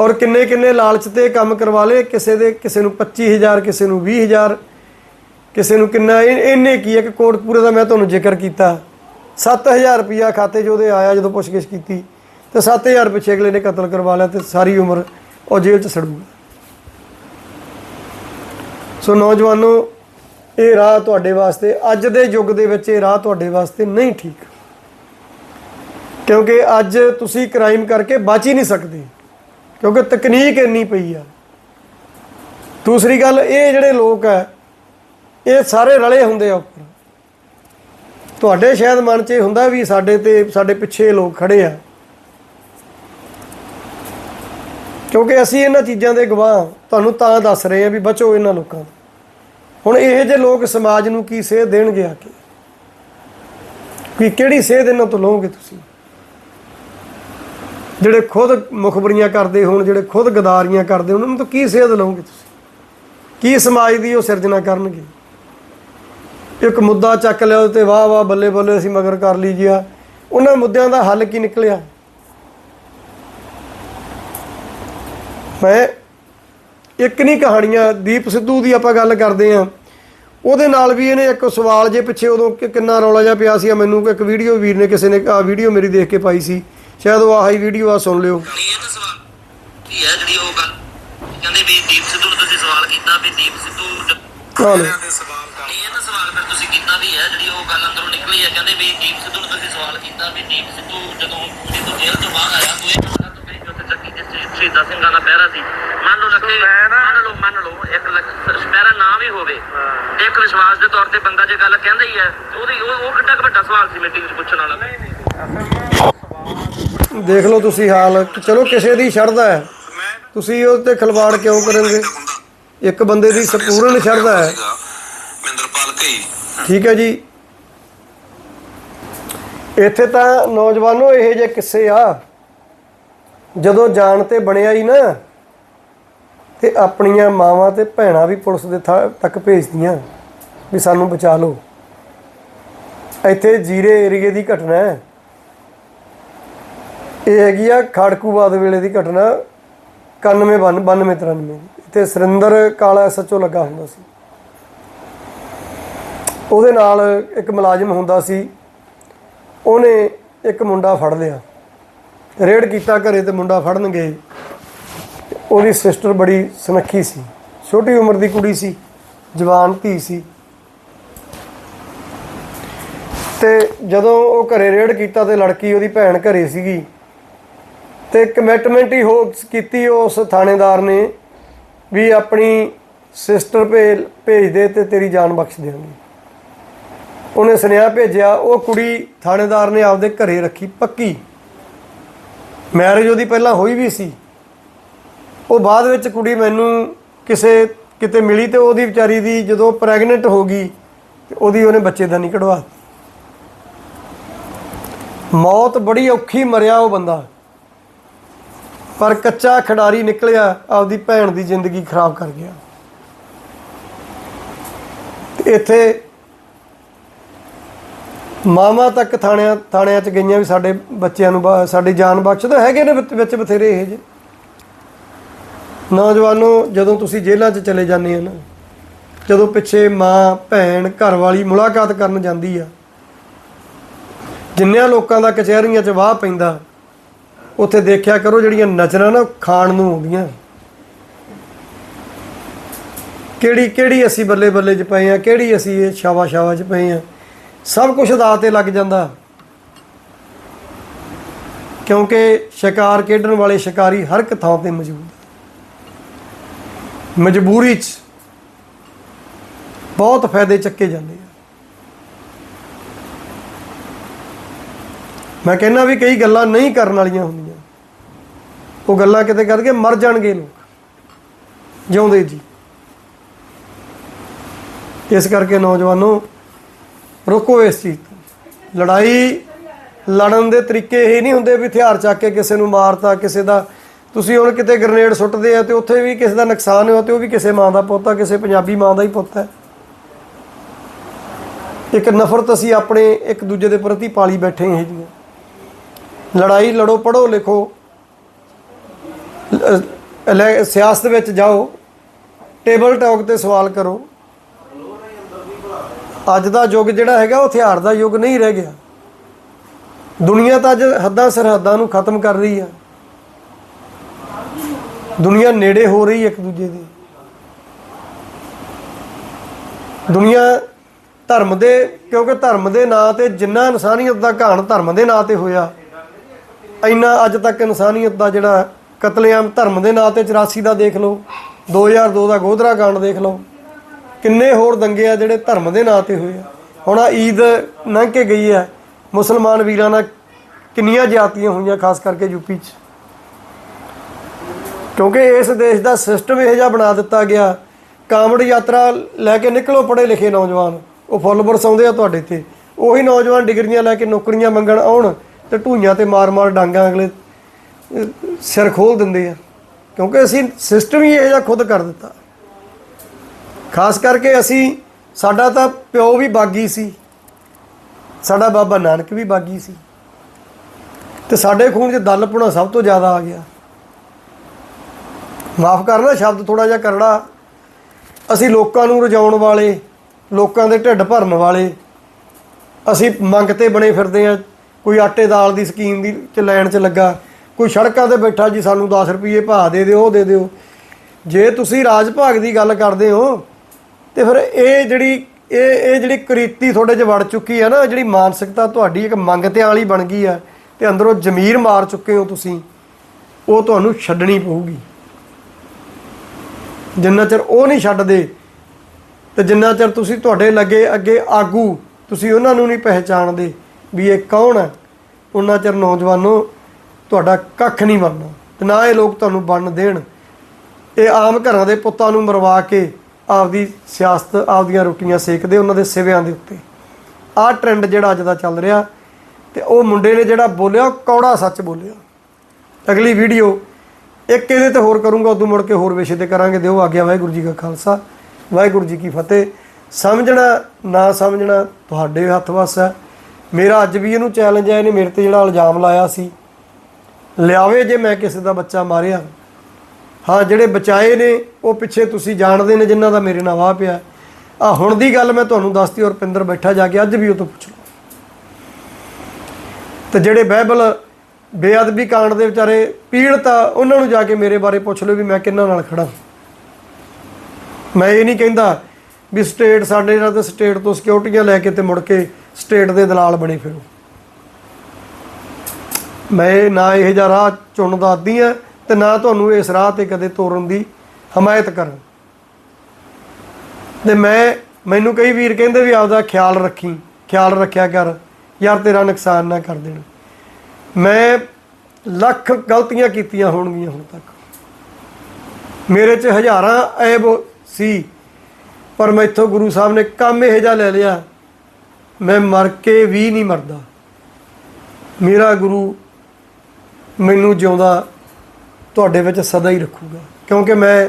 ਔਰ ਕਿੰਨੇ ਕਿੰਨੇ ਲਾਲਚ ਤੇ ਕੰਮ ਕਰਵਾ ਲਏ? ਕਿਸੇ ਦੇ, ਕਿਸੇ ਨੂੰ 25000 ਕਿਸੇ ਨੂੰ 20000 ਕਿਸੇ ਨੂੰ ਕਿੰਨਾ? ਇਹ- ਇੰਨੇ ਕੀ ਇੱਕ ਕੋਟਪੂਰੇ ਦਾ ਮੈਂ ਤੁਹਾਨੂੰ ਜ਼ਿਕਰ ਕੀਤਾ। 7000 ਰੁਪਿਆ ਖਾਤੇ 'ਚ ਉਹਦੇ ਆਇਆ ਜਦੋਂ ਪੁੱਛਗਿੱਛ ਕੀਤੀ। ਤੇ 7000 ਪਿੱਛੇ ਅਗਲੇ ਨੇ ਕਤਲ ਕਰਵਾ ਲਿਆ ਤੇ ਸਾਰੀ ਉਮਰ ਉਹ ਜੇਲ੍ਹ 'ਚ ਸੜੂਗਾ। ਸੋ ਨੌਜਵਾਨੋ ਇਹ ਰਾਹ ਤੁਹਾਡੇ ਵਾਸਤੇ, ਅੱਜ ਦੇ ਯੁੱਗ ਦੇ ਵਿੱਚ ਇਹ ਰਾਹ ਤੁਹਾਡੇ ਵਾਸਤੇ ਨਹੀਂ ਠੀਕ। ਕਿਉਂਕਿ ਅੱਜ ਤੁਸੀਂ ਕ੍ਰਾਈਮ ਕਰਕੇ ਬਚ ਹੀ ਨਹੀਂ ਸਕਦੇ। ਕਿਉਂਕਿ ਤਕਨੀਕ ਇੰਨੀ ਪਈ ਆ। ਦੂਸਰੀ ਗੱਲ, ਇਹ ਜਿਹੜੇ ਲੋਕ ਆ, ਇਹ ਸਾਰੇ ਰਲੇ ਹੁੰਦੇ ਆ ਉੱਪਰ। ਤੁਹਾਡੇ ਸ਼ਾਇਦ ਮਨ 'ਚ ਇਹ ਹੁੰਦਾ ਵੀ ਸਾਡੇ ਤੇ, ਸਾਡੇ ਪਿੱਛੇ ਲੋਕ ਖੜੇ ਆ। ਕਿਉਂਕਿ ਅਸੀਂ ਇਹਨਾਂ ਚੀਜ਼ਾਂ ਦੇ ਗਵਾਹ ਤੁਹਾਨੂੰ ਤਾਂ ਦੱਸ ਰਹੇ ਆ ਵੀ ਬਚੋ ਇਹਨਾਂ ਲੋਕਾਂ ਤੋਂ। ਹੁਣ ਇਹ ਜੇ ਲੋਕ ਸਮਾਜ ਨੂੰ ਕੀ ਸੇਧ ਦੇਣਗੇ ਆ ਕੇ? ਕੀ ਕਿਹੜੀ ਸੇਧ ਇਹਨਾਂ ਤੋਂ ਲਓਗੇ ਤੁਸੀਂ? ਜਿਹੜੇ ਖੁਦ ਮੁਖਬਰੀਆਂ ਕਰਦੇ ਹੋਣ, ਜਿਹੜੇ ਖੁਦ ਗਦਾਰੀਆਂ ਕਰਦੇ ਹੋਣ, ਉਹਨਾਂ ਤੋਂ ਕੀ ਸੇਧ ਲਓਗੇ ਤੁਸੀਂ? ਕੀ ਸਮਾਜ ਦੀ ਉਹ ਸਿਰਜਣਾ ਕਰਨਗੇ? ਇੱਕ ਮੁੱਦਾ ਚੱਕ ਲਿਆ ਉਹਦੇ ਤੇ ਵਾਹ ਵਾਹ ਬੱਲੇ ਬੱਲੇ ਅਸੀਂ ਮਗਰ ਕਰ ਲਈ ਗਿਆ ਉਹਨਾਂ ਮੁੱਦਿਆਂ ਦਾ ਹੱਲ ਕੀ ਨਿਕਲਿਆ? ਮੈਂ ਇੱਕ ਨਹੀਂ ਕਹਾਣੀਆਂ ਦੀਪ ਸਿੱਧੂ ਦੀ ਆਪਾਂ ਗੱਲ ਕਰਦੇ ਆਂ ਉਹਦੇ ਨਾਲ ਵੀ ਇਹਨੇ ਇੱਕ ਸਵਾਲ ਜੇ ਪਿੱਛੇ ਉਦੋਂ ਕਿ ਕਿੰਨਾ ਰੌਲਾ ਜਿਹਾ ਪਿਆ ਸੀ ਮੈਨੂੰ ਇੱਕ ਵੀਡੀਓ ਵੀਰ ਨੇ ਕਿਸੇ ਨੇ ਆ ਵੀਡੀਓ ਮੇਰੀ ਦੇਖ ਕੇ ਪਾਈ ਸੀ। ਸ਼ਾਇਦ ਉਹ ਆਹੀ ਵੀਡੀਓ ਆ ਸੁਣ ਲਿਓ। ਨਹੀਂ ਇਹ ਤਾਂ ਸਵਾਲ ਕੀ ਹੈ ਜਿਹੜੀ ਉਹ ਗੱਲ? ਕਹਿੰਦੇ ਵੀ ਦੀਪ ਸਿੱਧੂ ਨੂੰ ਤੁਸੀਂ ਸਵਾਲ ਕੀਤਾ ਵੀ ਦੀਪ ਸਿੱਧੂ ਦੇ ਸਵਾਲ ਕਰ ਇਹ ਤਾਂ ਸਵਾਲ ਫਿਰ ਤੁਸੀਂ ਕੀਤਾ ਵੀ ਹੈ ਜਿਹੜੀ ਉਹ ਗੱਲ ਅੰਦਰੋਂ ਨਿਕਲੀ ਹੈ ਕਹਿੰਦੇ ਵੀ ਦੀਪ ਸਿੱਧੂ ਨੂੰ ਤੁਸੀਂ ਸਵਾਲ ਕੀਤਾ ਵੀ ਦੀਪ ਸਿੱਧੂ ਜਦੋਂ ਪੂਰੀ ਤੋਂ ਜੇਲ੍ਹ ਤੋਂ ਬਾਹਰ ਆਇਆ ਕੋਈ ਕਹਿੰਦਾ ਤਾਂ ਮੇਰੀ ਉੱਥੇ ਚੱਕੀ ਜਿਸ ਸ਼ਹੀਦਾਂ ਸਿੰਘਾਂ ਦਾ ਪਹਿਰਾ ਸੀ। ਮੰਨ ਲਓ ਲੱਗੇ ਮੰਨ ਲਓ ਮੰਨ ਲਓ ਇੱਕ ਲੱਖ ਪਹਿਰਾ ਨਾ ਵੀ ਹੋਵੇ। ਇੱਕ ਵਿਸ਼ਵਾਸ ਦੇ ਤੌਰ ਤੇ ਬੰਦਾ ਜੇ ਗੱਲ ਕਹਿੰਦਾ ਹੀ ਹੈ ਉਹਦੀ ਉਹ ਉਹ ਕਿੱਡਾ ਕੁ ਵੱਡਾ ਸਵਾਲ ਸੀ ਮੀਟਿੰਗ 'ਚ ਪੁੱਛਣ ਵਾਲਾ। ਦੇਖ ਲਓ ਤੁਸੀਂ ਹਾਲ। ਚਲੋ ਕਿਸੇ ਦੀ ਸ਼ਰਧਾ ਹੈ। ਤੁਸੀਂ ਉਹ ਤੇ ਖਲਵਾੜ ਕਿਉਂ ਕਰੋਗੇ? ਇੱਕ ਬੰਦੇ ਦੀ ਸੰਪੂਰਨ ਸ਼ਰਧਾ ਹੈ। ਮਹਿੰਦਰਪਾਲ ਕਈ ਠੀਕ ਹੈ ਜੀ। ਇੱਥੇ ਤਾਂ ਨੌਜਵਾਨੋ ਇਹ ਜੇ ਕਿੱਸੇ ਆ। ਜਦੋਂ ਜਾਣ ਤੇ ਬਣਿਆ ਹੀ ਨਾ, ਤੇ ਆਪਣੀਆਂ ਮਾਵਾਂ ਤੇ ਭੈਣਾਂ ਵੀ ਪੁਲਿਸ ਦੇ ਥਾ- ਤੱਕ ਭੇਜਦੀਆਂ ਵੀ ਸਾਨੂੰ ਬਚਾ ਲਓ। ਇੱਥੇ ਜੀਰੇ ਏਰੀਏ ਦੀ ਘਟਨਾ ਹੈ। ਇਹ ਹੈਗੀ ਆ ਖੜਕੂਬਾਦ ਵੇਲੇ ਦੀ ਘਟਨਾ 91 92 93 ਇੱਥੇ ਸੁਰਿੰਦਰ ਕਾਲਾ ਸੱਚੋ ਲੱਗਾ ਹੁੰਦਾ ਸੀ। ਉਹਦੇ ਨਾਲ ਇੱਕ ਮੁਲਾਜ਼ਮ ਹੁੰਦਾ ਸੀ। ਉਹਨੇ ਇੱਕ ਮੁੰਡਾ ਫੜ ਲਿਆ। ਰੇਡ ਕੀਤਾ, ਘਰੇ ਤੇ ਮੁੰਡਾ ਫੜਨ ਗਏ ਉਹਦੀ ਸਿਸਟਰ ਬੜੀ ਸੁਨੱਖੀ ਸੀ। ਛੋਟੀ ਉਮਰ ਦੀ ਕੁੜੀ ਸੀ, ਜਵਾਨ ਧੀ ਸੀ। ਤੇ ਜਦੋਂ ਉਹ ਘਰੇ ਰੇਡ ਕੀਤਾ ਤੇ ਲੜਕੀ ਉਹਦੀ ਭੈਣ ਘਰੇ ਸੀਗੀ, ਤੇ ਕਮਿਟਮੈਂਟ ਹੀ ਹੋ ਕੀਤੀ ਉਸ ਥਾਣੇਦਾਰ ਨੇ ਵੀ ਆਪਣੀ ਸਿਸਟਰ ਭੇਜ ਭੇਜ ਦੇ ਤੇ ਤੇਰੀ ਜਾਨ ਬਖਸ਼ ਦੇਵਾਂਗੇ ਉਹਨੇ ਸੁਨੇਹਾ ਭੇਜਿਆ, ਉਹ ਕੁੜੀ ਥਾਣੇਦਾਰ ਨੇ ਆਪਦੇ ਘਰੇ ਰੱਖੀ ਪੱਕੀ। ਮੈਰਿਜ ਉਹਦੀ ਪਹਿਲਾਂ ਹੋਈ ਵੀ ਸੀ। ਉਹ ਬਾਅਦ ਵਿੱਚ ਕੁੜੀ ਮੈਨੂੰ ਕਿਸੇ, ਕਿਤੇ ਮਿਲੀ ਤੇ ਉਹਦੀ ਵਿਚਾਰੀ ਦੀ ਜਦੋਂ ਪ੍ਰੈਗਨੈਂਟ ਹੋ ਗਈ, ਤੇ ਉਹਦੀ ਉਹਨੇ ਬੱਚੇ ਦਾ ਨਹੀਂ ਕਢਵਾ ਮੌਤ ਬੜੀ ਔਖੀ ਮਰਿਆ ਉਹ ਬੰਦਾ। ਪਰ ਕੱਚਾ ਖਿਡਾਰੀ ਨਿਕਲਿਆ, ਆਪਦੀ ਭੈਣ ਦੀ ਜ਼ਿੰਦਗੀ ਖਰਾਬ ਕਰ ਗਿਆ। ਇੱਥੇ ਮਾਮਾ ਤੱਕ ਥਾਣਿਆਂ ਥਾਣਿਆਂ 'ਚ ਗਈਆਂ ਵੀ ਸਾਡੇ ਬੱਚਿਆਂ ਨੂੰ ਬਾ- ਸਾਡੀ ਜਾਨ ਬਖਸ਼ ਤਾਂ ਹੈਗੇ ਨੇ ਵਿੱਚ ਵਿੱਚ ਬਥੇਰੇ ਇਹ ਜੇ ਨੌਜਵਾਨੋ, ਜਦੋਂ ਤੁਸੀਂ ਜੇਲ੍ਹਾਂ 'ਚ ਚਲੇ ਜਾਂਦੇ ਹੋ ਨਾ, ਜਦੋਂ ਪਿੱਛੇ ਮਾਂ, ਭੈਣ ਘਰ ਵਾਲੀ ਮੁਲਾਕਾਤ ਕਰਨ ਜਾਂਦੀ ਆ, ਜਿੰਨਿਆਂ ਲੋਕਾਂ ਦਾ ਕਚਹਿਰੀਆਂ 'ਚ ਵਾਹ ਪੈਂਦਾ, ਉੱਥੇ ਦੇਖਿਆ ਕਰੋ ਜਿਹੜੀਆਂ ਨਜ਼ਰਾਂ ਨਾ ਖਾਣ ਨੂੰ ਆਉਂਦੀਆਂ। ਕਿਹੜੀ ਕਿਹੜੀ ਅਸੀਂ ਬੱਲੇ ਬੱਲੇ 'ਚ ਪਏ ਆ, ਕਿਹੜੀ ਅਸੀਂ ਇਹ ਸ਼ਾਵਾ ਸ਼ਾਵਾ 'ਚ ਪਏ ਆ। ਸਭ ਕੁਝ ਅਦਾ ਤੇ ਲੱਗ ਜਾਂਦਾ। ਕਿਉਂਕਿ ਸ਼ਿਕਾਰ ਖੇਡਣ ਵਾਲੇ ਸ਼ਿਕਾਰੀ ਹਰ ਇੱਕ ਥਾਂ ਤੇ ਮੌਜੂਦ ਮਜਬੂਰੀ 'ਚ ਬਹੁਤ ਫਾਇਦੇ ਚੱਕੇ ਜਾਂਦੇ ਆ। ਮੈਂ ਕਹਿੰਦਾ ਵੀ ਕਈ ਗੱਲਾਂ ਨਹੀਂ ਕਰਨ ਵਾਲੀਆਂ ਹੁੰਦੀਆਂ। ਉਹ ਗੱਲਾਂ ਕਿਤੇ ਕਰਕੇ ਮਰ ਜਾਣਗੇ ਲੋਕ। ਜਿਉਂਦੇ ਜੀ। ਇਸ ਕਰਕੇ ਨੌਜਵਾਨੋ ਰੋਕੋ ਇਸ ਚੀਜ਼ ਤੋਂ। ਲੜਾਈ ਲੜਨ ਦੇ ਤਰੀਕੇ ਇਹ ਨਹੀਂ ਹੁੰਦੇ ਵੀ ਹਥਿਆਰ ਚੱਕ ਕੇ ਕਿਸੇ ਨੂੰ ਮਾਰਤਾ, ਕਿਸੇ ਦਾ। ਤੁਸੀਂ ਹੁਣ ਕਿਤੇ ਗ੍ਰਨੇਡ ਸੁੱਟਦੇ ਆ ਤੇ ਉੱਥੇ ਵੀ ਕਿਸੇ ਦਾ ਨੁਕਸਾਨ ਹੋਇਆ ਤੇ ਉਹ ਵੀ ਕਿਸੇ ਮਾਂ ਦਾ ਪੁੱਤ ਆ, ਕਿਸੇ ਪੰਜਾਬੀ ਮਾਂ ਦਾ ਹੀ ਪੁੱਤ ਹੈ। ਇੱਕ ਨਫ਼ਰਤ ਅਸੀਂ ਆਪਣੇ ਇੱਕ ਦੂਜੇ ਦੇ ਪ੍ਰਤੀ ਪਾਲੀ ਬੈਠੇ ਹਾਂ ਜੀਆਂ ਲੜਾਈ ਲੜੋ ਪੜੋ ਲਿਖੋ। ਸਿਆਸਤ ਵਿੱਚ ਜਾਓ। ਟੇਬਲ ਟਾਕ ਤੇ ਸਵਾਲ ਕਰੋ। ਅੱਜ ਦਾ ਯੁੱਗ ਜਿਹੜਾ ਹੈਗਾ, ਉਹ ਹਥਿਆਰ ਦਾ ਯੁੱਗ ਨਹੀਂ ਰਹਿ ਗਿਆ। ਦੁਨੀਆ ਤਾਂ ਅੱਜ ਹੱਦਾਂ ਸਰਹੱਦਾਂ ਨੂੰ ਖਤਮ ਕਰ ਰਹੀ ਆ। ਦੁਨੀਆ ਨੇੜੇ ਹੋ ਰਹੀ ਇੱਕ ਦੂਜੇ ਦੇ। ਦੁਨੀਆ ਧਰਮ ਦੇ, ਕਿਉਂਕਿ ਧਰਮ ਦੇ ਨਾਂ ਤੇ ਜਿੰਨਾ ਇਨਸਾਨੀਅਤ ਦਾ ਘਾਣ ਧਰਮ ਦੇ ਨਾਂ ਤੇ ਹੋਇਆ, ਇੰਨਾ ਅੱਜ ਤੱਕ ਇਨਸਾਨੀਅਤ ਦਾ ਜਿਹੜਾ ਕਤਲੇਆਮ ਧਰਮ ਦੇ ਨਾਂ ਤੇ 84 ਦਾ ਦੇਖ ਲਓ 2002 ਦਾ ਗੋਧਰਾ ਕਾਂਡ ਦੇਖ ਲਓ। ਕਿੰਨੇ ਹੋਰ ਦੰਗੇ ਆ ਜਿਹੜੇ ਧਰਮ ਦੇ ਨਾਂ ਤੇ ਹੋਏ ਆ। ਹੁਣ ਆ ਈਦ ਲੰਘ ਕੇ ਗਈ ਹੈ ਮੁਸਲਮਾਨ ਵੀਰਾਂ ਨਾਲ ਕਿੰਨੀਆਂ ਜਾਤੀਆਂ ਹੋਈਆਂ ਖਾਸ ਕਰਕੇ ਯੂਪੀ 'ਚ? ਕਿਉਂਕਿ ਇਸ ਦੇਸ਼ ਦਾ ਸਿਸਟਮ ਇਹੋ ਜਿਹਾ ਬਣਾ ਦਿੱਤਾ ਗਿਆ ਕਾਮੜ ਯਾਤਰਾ ਲੈ ਕੇ ਨਿਕਲੋ ਪੜ੍ਹੇ ਲਿਖੇ ਨੌਜਵਾਨ, ਉਹ ਫੁੱਲ ਬਰਸਾਉਂਦੇ ਆ ਤੁਹਾਡੇ ਤੇ ਉਹੀ ਨੌਜਵਾਨ ਡਿਗਰੀਆਂ ਲੈ ਕੇ ਨੌਕਰੀਆਂ ਮੰਗਣ ਆਉਣ ਤੇ ਢੂਈਆਂ ਤੇ ਮਾਰ-ਮਾਰ ਡਾਂਗਾਂ ਅਗਲੇ ਸਿਰ ਖੋਲ ਦਿੰਦੇ ਆ। ਕਿਉਂਕਿ ਅਸੀਂ ਸਿਸਟਮ ਹੀ ਇਹ ਜਿਹਾ ਖੁਦ ਕਰ ਦਿੱਤਾ। ਖਾਸ ਕਰਕੇ ਅਸੀਂ, ਸਾਡਾ ਤਾਂ ਪਿਓ ਵੀ ਬਾਗੀ ਸੀ। ਸਾਡਾ ਬਾਬਾ ਨਾਨਕ ਵੀ ਬਾਗੀ ਸੀ। ਤੇ ਸਾਡੇ ਖੂਨ 'ਚ ਦਲਪੁਣਾ ਸਭ ਤੋਂ ਜ਼ਿਆਦਾ ਆ ਗਿਆ। ਮਾਫ ਕਰਨਾ, ਸ਼ਬਦ ਥੋੜਾ ਜਿਹਾ ਕਰੜਾ ਅਸੀਂ ਲੋਕਾਂ ਨੂੰ ਰਜਾਉਣ ਵਾਲੇ, ਲੋਕਾਂ ਦੇ ਢਿੱਡ ਭਰਨ ਵਾਲੇ, ਅਸੀਂ ਮੰਗ ਤੇ ਬਣੇ ਫਿਰਦੇ ਆ ਕੋਈ ਆਟੇ ਦਾਲ ਦੀ ਸਕੀਮ ਦੀ ਚ ਲੈਣ ਚ ਲੱਗਾ, ਕੋਈ ਸੜਕਾਂ ਤੇ ਬੈਠਾ ਜੀ ਸਾਨੂੰ 10 ਰੁਪਏ ਭਾਅ ਦੇ ਦਿਓ, ਉਹ ਦੇ ਦਿਓ। ਜੇ ਤੁਸੀਂ ਰਾਜ ਭਾਗ ਦੀ ਗੱਲ ਕਰਦੇ ਹੋ ਤੇ ਫਿਰ ਇਹ ਜਿਹੜੀ, ਇਹ ਇਹ ਜਿਹੜੀ ਕ੍ਰਿਤੀ ਤੁਹਾਡੇ 'ਚ ਵੜ ਚੁੱਕੀ ਹੈ ਨਾ ਜਿਹੜੀ ਮਾਨਸਿਕਤਾ ਤੁਹਾਡੀ ਇੱਕ ਮੰਗਤਿਆਂ ਵਾਲੀ ਬਣ ਗਈ ਹੈ ਤੇ ਅੰਦਰੋਂ ਜ਼ਮੀਰ ਮਾਰ ਚੁੱਕੇ ਹੋ ਤੁਸੀਂ, ਉਹ ਤੁਹਾਨੂੰ ਛੱਡਣੀ ਪਊਗੀ। ਜਿੰਨਾ ਚਿਰ ਉਹ ਨਹੀਂ ਛੱਡਦੇ, ਤੇ ਜਿੰਨਾ ਚਿਰ ਤੁਸੀਂ ਤੁਹਾਡੇ ਲੱਗੇ ਅੱਗੇ ਆਗੂ, ਤੁਸੀਂ ਉਹਨਾਂ ਨੂੰ ਨਹੀਂ ਪਹਿਚਾਣਦੇ ਵੀ ਇਹ ਕੌਣ ਹੈ ਉਹਨਾਂ ਚਿਰ ਨੌਜਵਾਨੋ, ਤੁਹਾਡਾ ਕੱਖ ਨਹੀਂ ਬਣਨਾ, ਤੇ ਨਾ ਇਹ ਲੋਕ ਤੁਹਾਨੂੰ ਬਣਨ ਦੇਣ। ਇਹ ਆਮ ਘਰਾਂ ਦੇ ਪੁੱਤਾਂ ਨੂੰ ਮਰਵਾ ਕੇ ਆਪਦੀ ਸਿਆਸਤ, ਆਪਦੀਆਂ ਰੋਟੀਆਂ ਸੇਕਦੇ ਉਹਨਾਂ ਦੇ ਸਿਵਿਆਂ ਦੇ ਉੱਤੇ। ਆਹ ਟ੍ਰੈਂਡ ਜਿਹੜਾ ਅੱਜ ਦਾ ਚੱਲ ਰਿਹਾ ਤੇ ਉਹ ਮੁੰਡੇ ਨੇ ਜਿਹੜਾ ਬੋਲਿਆ, ਉਹ ਕੌੜਾ ਸੱਚ ਬੋਲਿਆ। ਅਗਲੀ ਵੀਡੀਓ, ਇੱਕ ਇਹਦੇ ਤੇ ਹੋਰ ਕਰੂੰਗਾ, ਉਦੋਂ ਮੁੜ ਕੇ ਹੋਰ ਵਿਸ਼ੇ ਤੇ ਕਰਾਂਗੇ। ਦਿਓ ਆਗਿਆ ਵਾਹਿਗੁਰੂ ਜੀ ਕਾ ਖਾਲਸਾ, ਵਾਹਿਗੁਰੂ ਜੀ ਕੀ ਫਤਿਹ। ਸਮਝਣਾ, ਨਾ ਸਮਝਣਾ ਤੁਹਾਡੇ ਹੱਥ ਵੱਸ ਹੈ। ਮੇਰਾ ਅੱਜ ਵੀ ਇਹਨੂੰ ਚੈਲੰਜ ਹੈ, ਇਹਨੇ ਮੇਰੇ ਤੇ ਜਿਹੜਾ ਇਲਜ਼ਾਮ ਲਾਇਆ ਸੀ। ਲਿਆਵੇ ਜੇ ਮੈਂ ਕਿਸੇ ਦਾ ਬੱਚਾ ਮਾਰਿਆ। ਹਾਂ, ਜਿਹੜੇ ਬਚਾਏ ਨੇ, ਉਹ ਪਿੱਛੇ ਤੁਸੀਂ ਜਾਣਦੇ ਨੇ ਜਿਨ੍ਹਾਂ ਦਾ ਮੇਰੇ ਨਾਲ ਵਾਹ ਪਿਆ। ਆ ਹੁਣ ਦੀ ਗੱਲ ਮੈਂ ਤੁਹਾਨੂੰ ਦੱਸਤੀ ਔਰ ਪਿੰਦਰ ਬੈਠਾ ਜਾ ਕੇ ਅੱਜ ਵੀ ਉਹ ਤੋਂ ਪੁੱਛ ਲਓ ਤੇ ਜਿਹੜੇ ਬਾਈਬਲ ਬੇਅਦਬੀ ਕਾਂਡ ਦੇ ਵਿਚਾਰੇ ਪੀੜਤ ਆ, ਉਹਨਾਂ ਨੂੰ ਜਾ ਕੇ ਮੇਰੇ ਬਾਰੇ ਪੁੱਛ ਲਓ ਵੀ ਮੈਂ ਕਿੰਨਾਂ ਨਾਲ ਖੜਾ ਮੈਂ ਇਹ ਨਹੀਂ ਕਹਿੰਦਾ ਵੀ ਸਟੇਟ ਸਾਡੇ ਨਾਲ ਤੇ ਸਟੇਟ ਤੋਂ ਸਿਕਿਉਰਟੀਆਂ ਲੈ ਕੇ ਤੇ ਮੁੜ ਕੇ ਸਟੇਟ ਦੇ ਦਲਾਲ ਬਣੇ ਫਿਰੋ। ਮੈਂ ਨਾ ਇਹ ਜਿਹਾ ਰਾਹ ਚੁਣਦਾ ਆਦੀ ਆ ਤੇ ਨਾ ਤੁਹਾਨੂੰ ਇਸ ਰਾਹ ਤੇ ਕਦੇ ਤੋਰਨ ਦੀ ਹਮਾਇਤ ਕਰਨ। ਤੇ ਮੈਂ, ਮੈਨੂੰ ਕਈ ਵੀਰ ਕਹਿੰਦੇ ਵੀ ਆਪਦਾ ਖਿਆਲ ਰੱਖੀ, ਖਿਆਲ ਰੱਖਿਆ ਕਰ, ਯਾਰ ਤੇਰਾ ਨੁਕਸਾਨ ਨਾ ਕਰ ਦੇਣ। ਮੈਂ ਲੱਖ ਗਲਤੀਆਂ ਕੀਤੀਆਂ ਹੋਣਗੀਆਂ ਹੁਣ ਤੱਕ। ਮੇਰੇ 'ਚ ਹਜ਼ਾਰਾਂ ਐਬ ਸੀ, ਪਰ ਮੈਥੋਂ ਗੁਰੂ ਸਾਹਿਬ ਨੇ ਕੰਮ ਇਹ ਜਿਹਾ ਲੈ ਲਿਆ, ਮੈਂ ਮਰ ਕੇ ਵੀ ਨਹੀਂ ਮਰਦਾ। ਮੇਰਾ ਗੁਰੂ ਮੈਨੂੰ ਜਿਉਂਦਾ ਤੁਹਾਡੇ ਵਿੱਚ ਸਦਾ ਹੀ ਰੱਖੂਗਾ। ਕਿਉਂਕਿ ਮੈਂ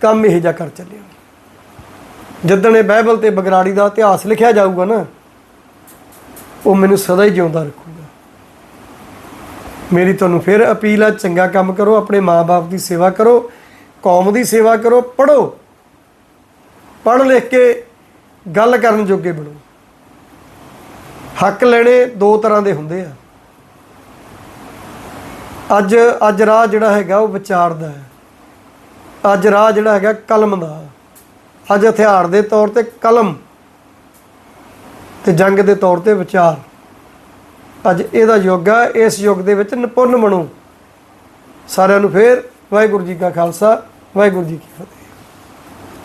ਕੰਮ ਇਹ ਜਿਹਾ ਕਰ ਚੱਲਿਆ। ਜਿੱਦਣ ਇਹ ਬਾਈਬਲ ਤੇ ਬਗਰਾੜੀ ਦਾ ਇਤਿਹਾਸ ਲਿਖਿਆ ਜਾਊਗਾ ਨਾ, ਉਹ ਮੈਨੂੰ ਸਦਾ ਹੀ ਜਿਉਂਦਾ ਰੱਖੂਗਾ। ਮੇਰੀ ਤੁਹਾਨੂੰ ਫਿਰ ਅਪੀਲ ਆ, ਚੰਗਾ ਕੰਮ ਕਰੋ, ਆਪਣੇ ਮਾਪੇ ਦੀ ਸੇਵਾ ਕਰੋ, ਕੌਮ ਦੀ ਸੇਵਾ ਕਰੋ ਪੜੋ ਪੜ੍ਹ ਲਿਖ ਕੇ ਗੱਲ ਕਰਨ ਜੋਗੇ ਬਣੋ। ਹੱਕ ਲੈਣੇ ਦੋ ਤਰ੍ਹਾਂ ਦੇ ਹੁੰਦੇ ਆ। ਅੱਜ ਅੱਜ ਰਾਹ ਜਿਹੜਾ ਹੈਗਾ ਉਹ ਵਿਚਾਰ ਦਾ ਹੈ। ਅੱਜ ਰਾਹ ਜਿਹੜਾ ਹੈਗਾ ਕਲਮ ਦਾ। ਅੱਜ ਹਥਿਆਰ ਦੇ ਤੌਰ ਤੇ ਕਲਮ ਤੇ ਜੰਗ ਦੇ ਤੌਰ ਤੇ ਵਿਚਾਰ। ਅੱਜ ਇਹਦਾ ਯੁੱਗ ਹੈ ਇਸ ਯੁੱਗ ਦੇ ਵਿੱਚ ਨਿਪੁੰਨ ਬਣੋ। ਸਾਰਿਆਂ ਨੂੰ ਫੇਰ ਵਾਹਿਗੁਰੂ ਜੀ ਕਾ ਖਾਲਸਾ, ਵਾਹਿਗੁਰੂ ਜੀ ਕੀ ਫਤਿਹ।